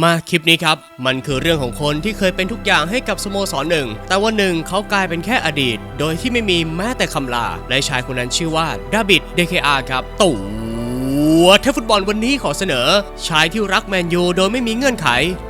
มาคลิปนี้ครับ มันคือเรื่องของคนที่เคยเป็นทุกอย่างให้กับสโมสรหนึ่ง แต่วันหนึ่งเขากลายเป็นแค่อดีต โดยที่ไม่มีแม้แต่คำลา และชายคนนั้นชื่อว่าดาบิดเดคอาครับตัวเทฟุตบอลวันนี้ขอเสนอ ชายที่รักแมนยูโดยไม่มีเงื่อนไข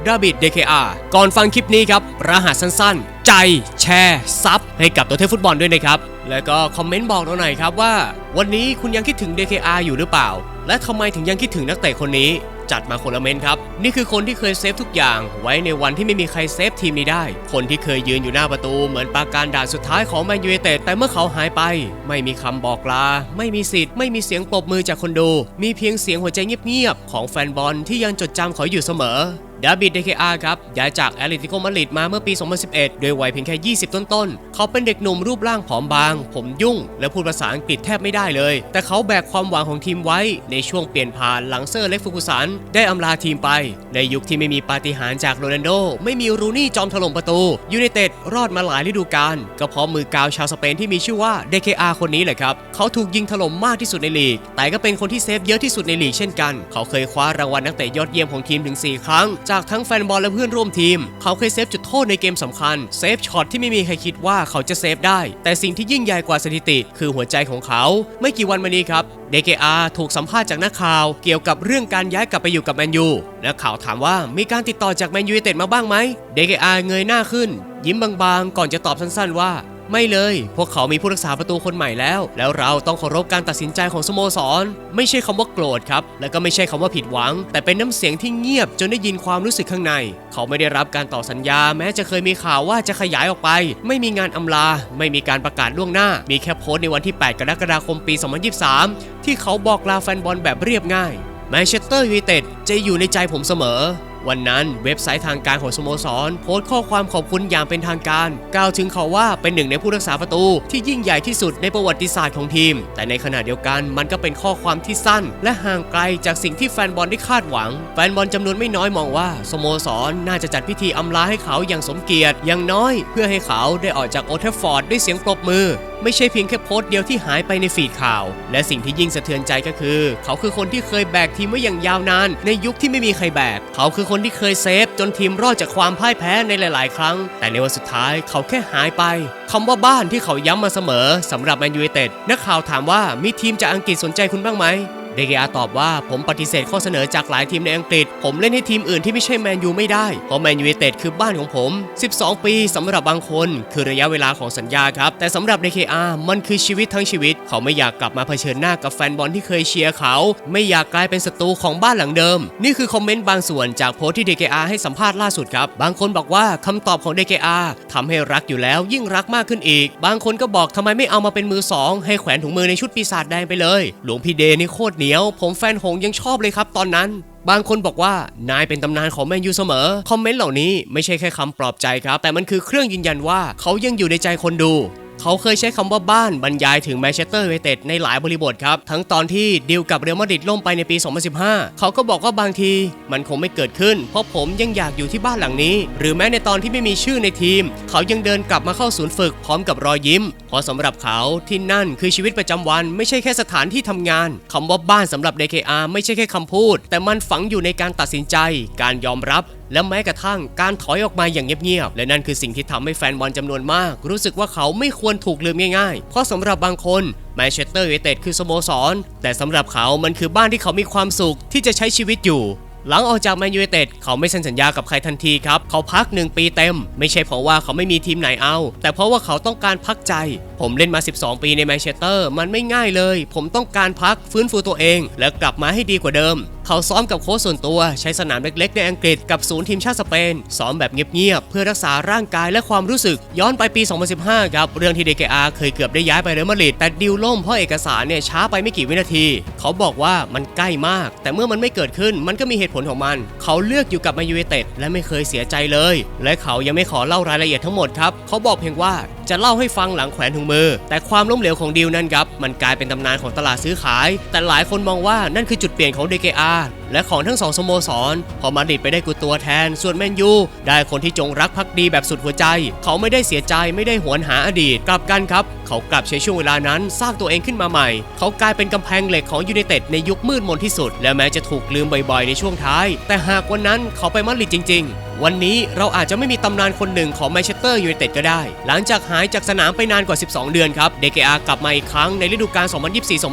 ดาบิดเดคอาก่อนฟังคลิปนี้ครับรหัสสั้นๆ ใจแชร์ซับให้กับตัวเทพฟุตบอลด้วยนะครับ แล้วก็คอมเมนต์บอกเราหน่อยครับว่า วันนี้คุณยังคิดถึง DKR อยู่หรือเปล่า และทำไมถึงยังคิดถึงนักเตะคนนี้จัดมาคนละเมนครับ นี่คือคนที่เคยเซฟทุกอย่าง ไว้ในวันที่ไม่มีใครเซฟทีมนี้ได้ คนที่เคยยืนอยู่หน้าประตูเหมือนปาการด่านสุดท้ายของแมนยูเอเต็ดแต่เมื่อเขาหายไป ไม่มีคำบอกลา ไม่มีสิทธิ์ไม่มีเสียงปรบมือจากคนดู มีเพียงเสียงหัวใจเงียบๆของแฟนบอลที่ยังจดจำเขาอยู่เสมอ ดาบิดเดคอาครับย้ายจากแอตเลติโกมาดริดมาเมื่อปี 2011 ด้วยวัยเพียงแค่ 20 ต้นๆ เขาเป็นเด็กหนุ่มรูปร่างผอมบาง ผมยุ่ง และพูดภาษาอังกฤษแทบไม่ได้เลย แต่เขาแบกความหวังของทีมไว้ในช่วงเปลี่ยนผ่านหลังเซอร์เล็กฟูกุสัน ได้อำลาทีมไป ในยุคที่ไม่มีปาฏิหาริย์จากโรนัลโด ไม่มีรูนี่จอมถล่มประตูยูไนเต็ดรอดมาหลายฤดูกาลก็เพราะมือกาวชาวสเปนที่มีชื่อว่า DKR คนนี้แหละครับเขาถูกยิงถล่มมากที่สุดในลีก แต่ก็เป็นคนที่เซฟเยอะที่สุดในลีกเช่นกัน เขาเคยคว้ารางวัลนักเตะยอดเยี่ยมของทีมถึง 4 ครั้งจากทั้งแฟนบอลและเพื่อนร่วมทีม เขาเคยเซฟจุดโทษในเกมสำคัญ เซฟช็อตที่ไม่มีใครคิดว่าเขาจะเซฟได้ แต่สิ่งที่ยิ่งใหญ่กว่าสถิติ คือหัวใจของเขา ไม่กี่วันมานี้ครับ DKR ถูกสัมภาษณ์จากนักข่าว เกี่ยวกับเรื่องการย้ายกลับไปอยู่กับแมนยูนักข่าวถามว่ามีการติดต่อจากแมนยูเต็ดมาบ้างไหม DKR เงยหน้าขึ้น ยิ้มบางๆ ก่อนจะตอบสั้นๆว่า ไม่เลย พวกเขามีผู้รักษาประตูคนใหม่แล้ว แล้วเราต้องเคารพการตัดสินใจของสโมสร ไม่ใช่คำว่าโกรธครับ และก็ไม่ใช่คำว่าผิดหวัง แต่เป็นน้ำเสียงที่เงียบจนได้ยินความรู้สึกข้างใน เขาไม่ได้รับการต่อสัญญา แม้จะเคยมีข่าวว่าจะขยายออกไป ไม่มีงานอำลา ไม่มีการประกาศล่วงหน้า มีแค่โพสต์ในวันที่ 8 กรกฎาคมปี 2023 ที่เขาบอกลาแฟนบอลแบบเรียบง่ายแมนเชสเตอร์ยูไนเต็ดจะอยู่ในใจผมเสมอ วันนั้นเว็บไซต์ทางการของสโมสร โพสต์ข้อความขอบคุณอย่างเป็นทางการ กล่าวถึงเขาว่าเป็นหนึ่งในผู้รักษาประตูที่ยิ่งใหญ่ที่สุดในประวัติศาสตร์ของทีม แต่ในขณะเดียวกันมันก็เป็นข้อความที่สั้น และห่างไกลจากสิ่งที่แฟนบอลได้คาดหวัง แฟนบอลจำนวนไม่น้อยมองว่าสโมสรน่าจะจัดพิธีอำลาให้เขาอย่างสมเกียรติอย่างน้อย เพื่อให้เขาได้ออกจากโอเทฟฟอร์ดด้วยเสียงปรบมือ ไม่ใช่เพียงแค่โพสต์เดียวที่หายไปในฟีดข่าว และสิ่งที่ยิ่งสะเทือนใจก็คือ เขาคือคนที่เคยแบกทีมไว้อย่างยาวนาน ในยุคที่ไม่มีใครแบก เขาคือคนที่เคยเซฟ จนทีมรอดจากความพ่ายแพ้ในหลาย ๆ ครั้ง แต่ในวันสุดท้ายเขาแค่หายไปคำว่าบ้านที่เขาย้ำมาเสมอสำหรับแมนยูไนเต็ดนักข่าวถามว่ามีทีมจากอังกฤษสนใจคุณบ้างไหม เดกอาตอบว่าผมปฏิเสธข้อเสนอจากหลายทีมในอังกฤษ ผมเล่นให้ทีมอื่นที่ไม่ใช่แมนยูไม่ได้ เพราะแมนยูเต็ดคือบ้านของผม 12 ปีสำหรับบางคนคือระยะเวลาของสัญญาครับ แต่สำหรับ DKR มันคือชีวิตทั้งชีวิต เขาไม่อยากกลับมาเผชิญหน้ากับแฟนบอลที่เคยเชียร์เขา ไม่อยากกลายเป็นศัตรูของบ้านหลังเดิม นี่คือคอมเมนต์บางส่วนจากโพสที่ DKR ให้สัมภาษณ์ล่าสุดครับ บางคนบอกว่าคำตอบของ DKR ทำให้รักอยู่แล้วยิ่งรักมากขึ้นอีก บางคนก็บอกทำไมไม่เอามาเป็นมือสองให้แขวนถุงมือในชุดปีศาจแดงไปเลย หลวงพี่เดนี่โคตรเหนียวผมแฟนหงยังชอบเลยครับตอนนั้น บางคนบอกว่านายเป็นตำนานของแมนยูเสมอ คอมเมนต์เหล่านี้ไม่ใช่แค่คำปลอบใจครับ แต่มันคือเครื่องยืนยันว่าเขายังอยู่ในใจคนดูเขาเคยใช้คำว่าบ้านบรรยายถึงแมนเชสเตอร์ยูไนเต็ดในหลายบริบทครับ ทั้งตอนที่ดีลกับเรอัลมาดริดล่มไปในปี 2015 เขาก็บอกว่าบางทีมันคงไม่เกิดขึ้น เพราะผมยังอยากอยู่ที่บ้านหลังนี้ หรือแม้ในตอนที่ไม่มีชื่อในทีม เขายังเดินกลับมาเข้าศูนย์ฝึกพร้อมกับรอยยิ้ม เพราะสำหรับเขาที่นั่นคือชีวิตประจำวันไม่ใช่แค่สถานที่ทำงานคำว่าบ้านสำหรับ DKR ไม่ใช่แค่คำพูด แต่มันฝังอยู่ในการตัดสินใจ การยอมรับและแม้กระทั่งการถอยออกมาอย่างเงียบๆ และนั่นคือสิ่งที่ทำให้แฟนบอลจำนวนมาก รู้สึกว่าเขาไม่ควรถูกลืมง่ายๆ เพราะสำหรับบางคนแมนเชสเตอร์ยูไนเต็ดคือสโมสร แต่สำหรับเขามันคือบ้านที่เขามีความสุขที่จะใช้ชีวิตอยู่ หลังออกจากแมนยูเต็ดเขาไม่เซ็นสัญญากับใครทันทีครับ เขาพัก 1 ปีเต็ม ไม่ใช่เพราะว่าเขาไม่มีทีมไหนเอา แต่เพราะว่าเขาต้องการพักใจ ผมเล่นมา 12 ปีในแมนเชสเตอร์ มันไม่ง่ายเลย ผมต้องการพักฟื้นฟูตัวเอง และกลับมาให้ดีกว่าเดิม เขาซ้อมกับโค้ชส่วนตัวใช้สนามเล็กๆ ในอังกฤษกับศูนย์ทีมชาติสเปน ซ้อมแบบเงียบๆ เพื่อรักษาร่างกายและความรู้สึกย้อนไปปี 2015 ครับ เรื่องที่เดกอาเคยเกือบได้ย้ายไปเรอัลมาดริดแต่ดิวล่มเพราะเอกสารเนี่ยช้าไปไม่กี่วินาที เขาบอกว่ามันใกล้มาก แต่เมื่อมันไม่เกิดขึ้นมันก็มีเหตุผลของมัน เขาเลือกอยู่กับมนยูไนเต็ดและไม่เคยเสียใจเลย และเขายังไม่ขอเล่ารายละเอียดทั้งหมดครับเขาบอกเพียงว่าจะเล่าให้ฟังหลังแขวนถุงมือ แต่ความล้มเหลวของดิวนั้นครับมันกลายเป็นตำนานของตลาดซื้อขาย แต่หลายคนมองว่านั่นคือจุดเปลี่ยนของ lugar และของทั้งสองสโมสร พอมาดริดไปได้กุตัวแทน ส่วนแมนยู ได้คนที่จงรักภักดีแบบสุดหัวใจ เขาไม่ได้เสียใจไม่ได้หวนหาอดีต กลับกันครับ เขากลับใช้ช่วงเวลานั้นสร้างตัวเองขึ้นมาใหม่ เขากลายเป็นกำแพงเหล็กของยูไนเต็ดในยุคมืดมนที่สุด และแม้จะถูกลืมบ่อยๆ ในช่วงท้าย แต่หากวันนั้นเขาไปมาดริดจริง ๆวันนี้เราอาจจะไม่มีตำนานคนหนึ่งของแมนเชสเตอร์ยูไนเต็ดก็ได้ หลังจากหายจากสนามไปนานกว่า 12 เดือนครับ เดเกอากลับมาอีกครั้งในฤดูกาล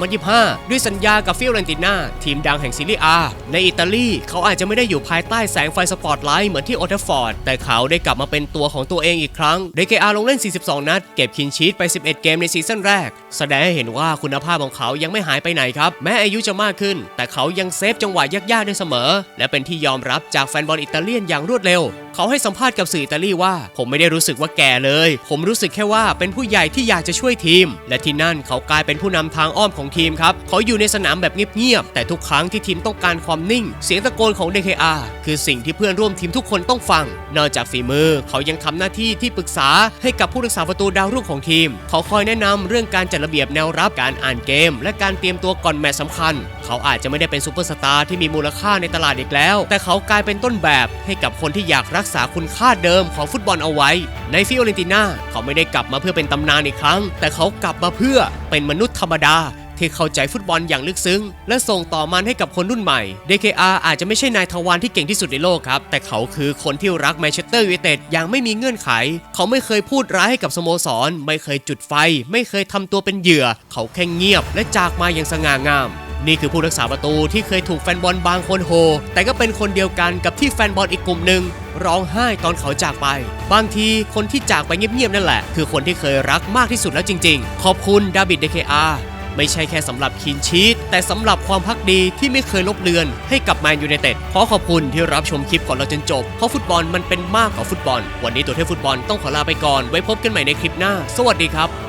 2024-2025 ด้วยสัญญากับฟิโอเรนติน่าทีมดังแห่งซีรีส์อาในอิตาลีเขาอาจจะไม่ได้อยู่ภายใต้แสงไฟสปอตไลท์เหมือนที่โอเทฟฟอร์ด แต่เขาได้กลับมาเป็นตัวของตัวเองอีกครั้งเดเกอาลงเล่น 42 นัด เก็บคินชีตไป 11 เกมในซีซั่นแรก แสดงให้เห็นว่าคุณภาพของเขายังไม่หายไปไหนครับ แม้อายุจะมากขึ้น แต่เขายังเซฟจังหวะยากๆได้เสมอ และเป็นที่ยอมรับจากแฟนบอลอิตาเลียนอย่างรวดเร็ว เขาให้สัมภาษณ์กับสื่ออิตาลีว่า ผมไม่ได้รู้สึกว่าแก่เลย ผมรู้สึกแค่ว่าเป็นผู้ใหญ่ที่อยากจะช่วยทีม และที่นั่นเขากลายเป็นผู้นำทางอ้อมของทีมครับ เขาอยู่ในสนามแบบเงียบๆแต่ทุกครั้งที่ทีมต้องการความนิ่ง เสียงตะโกนของ DKR คือสิ่งที่เพื่อนร่วมทีมทุกคนต้องฟัง นอกจากฝีมือ เขายังทำหน้าที่ที่ปรึกษาให้กับผู้รักษาประตูดาวรุ่งของทีม เขาคอยแนะนำเรื่องการจัดระเบียบแนวรับการอ่านเกม และการเตรียมตัวก่อนแมตช์สำคัญ เขาอาจจะไม่ได้เป็นซูเปอร์สตาร์ที่มีมูลค่าในตลาดอีกแล้ว แต่เขากลายเป็นต้นแบบให้กับคนที่อยากรักษาคุณค่าเดิมของฟุตบอลเอาไว้ ในฟิโอเรนติน่าเขาไม่ได้กลับมาเพื่อเป็นตำนานอีกครั้ง แต่เขากลับมาเพื่อเป็นมนุษย์ธรรมดาที่เข้าใจฟุตบอลอย่างลึกซึ้ง และส่งต่อมันให้กับคนรุ่นใหม่ DKR อาจจะไม่ใช่นายทวารที่เก่งที่สุดในโลกครับ แต่เขาคือคนที่รักแมนเชสเตอร์ยูไนเต็ดอย่างไม่มีเงื่อนไข เขาไม่เคยพูดร้ายให้กับสโมสร ไม่เคยจุดไฟ ไม่เคยทำตัวเป็นเหยื่อ เขาแค่เงียบและจากมาอย่างสง่างาม นี่คือผู้รักษาประตูที่เคยถูกแฟนบอลบางคนโห แต่ก็เป็นคนเดียวกันกับที่แฟนบอลอีกกลุ่มหนึ่งร้องไห้ตอนเขาจากไป บางทีคนที่จากไปเงียบๆนั่นแหละ คือคนที่เคยรักมากที่สุดแล้วจริง ๆ ขอบคุณดาบิดเดเคอาไม่ใช่แค่สำหรับคินชีตแต่สำหรับความพักดีที่ไม่เคยลบเลือนให้กับแมนยูไนเต็ดขอขอบคุณที่รับชมคลิปก่อนเราจนจบ เพราะฟุตบอลมันเป็นมากกว่าฟุตบอล วันนี้ตัวเทพฟุตบอลต้องขอลาไปก่อนไว้พบกันใหม่ในคลิปหน้า สวัสดีครับ